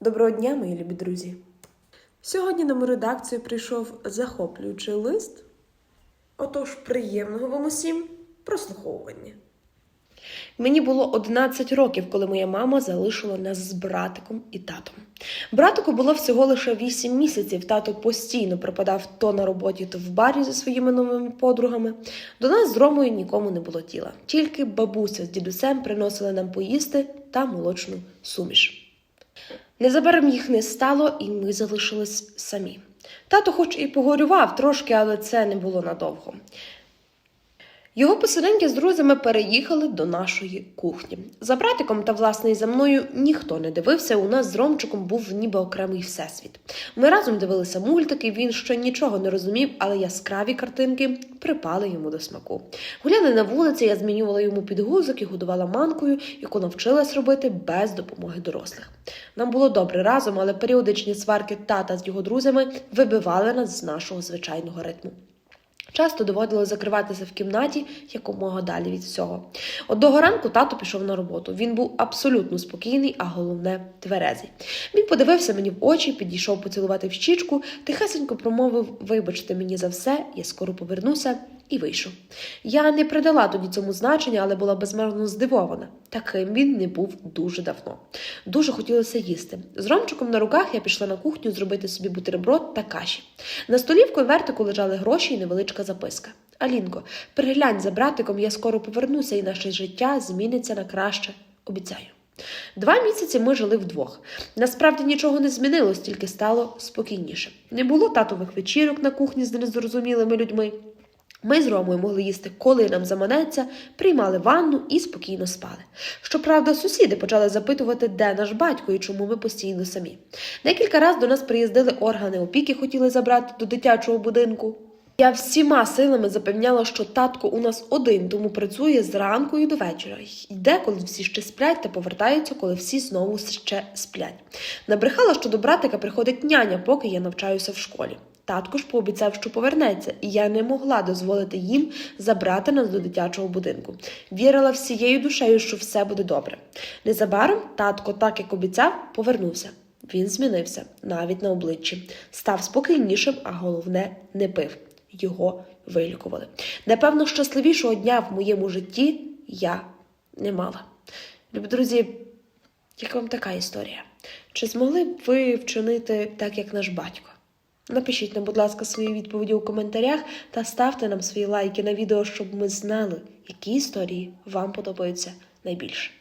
Доброго дня, мої любі друзі! Сьогодні на мою редакцію прийшов захоплюючий лист. Отож, приємного вам усім прослуховування. Мені було 11 років, коли моя мама залишила нас з братиком і татом. Братику було всього лише 8 місяців. Тато постійно пропадав то на роботі, то в барі зі своїми новими подругами. До нас з Ромою нікому не було тіла. Тільки бабуся з дідусем приносили нам поїсти та молочну суміш. Незабаром їх не стало, і ми залишились самі. Тато, хоч і погорював трошки, але це не було надовго. Його посередньо з друзями переїхали до нашої кухні. За братиком та власне за мною ніхто не дивився. У нас з Ромчиком був ніби окремий всесвіт. Ми разом дивилися мультики. Він ще нічого не розумів, але яскраві картинки припали йому до смаку. Гуляли на вулиці, я змінювала йому підгузок і годувала манкою, яку навчилась робити без допомоги дорослих. Нам було добре разом, але періодичні сварки тата з його друзями вибивали нас з нашого звичайного ритму. Часто доводилось закриватися в кімнаті якомога далі від всього. Одного ранку тато пішов на роботу. Він був абсолютно спокійний, а головне тверезий. Він подивився мені в очі, підійшов поцілувати в щічку, тихесенько промовив: Вибачте мені за все, я скоро повернуся. І вийшов. Я не придала тоді цьому значення, але була безмежно здивована. Таким він не був дуже давно. Дуже хотілося їсти. З Ромчиком на руках я пішла на кухню зробити собі бутерброд та каші. На столі в конвертику лежали гроші і невеличка записка. Алінко, приглянь за братиком, я скоро повернуся, і наше життя зміниться на краще. Обіцяю. Два місяці ми жили вдвох. Насправді нічого не змінилось, тільки стало спокійніше. Не було татових вечірок на кухні з незрозумілими людьми. Ми з Ромою могли їсти, коли нам заманеться, приймали ванну і спокійно спали. Щоправда, сусіди почали запитувати, де наш батько і чому ми постійно самі. Декілька разів до нас приїздили органи опіки, хотіли забрати до дитячого будинку. Я всіма силами запевняла, що татко у нас один, тому працює зранку і до вечора. Йде, коли всі ще сплять, та повертається, коли всі знову ще сплять. Набрехала, що до братика приходить няня, поки я навчаюся в школі. Татко ж пообіцяв, що повернеться, і я не могла дозволити їм забрати нас до дитячого будинку. Вірила всією душею, що все буде добре. Незабаром татко, так як обіцяв, повернувся. Він змінився навіть на обличчі, став спокійнішим, а головне не пив. Його вилікували. Напевно, щасливішого дня в моєму житті я не мала. Любі друзі, як вам така історія? Чи змогли б ви вчинити так, як наш батько? Напишіть нам, будь ласка, свої відповіді у коментарях та ставте нам свої лайки на відео, щоб ми знали, які історії вам подобаються найбільше.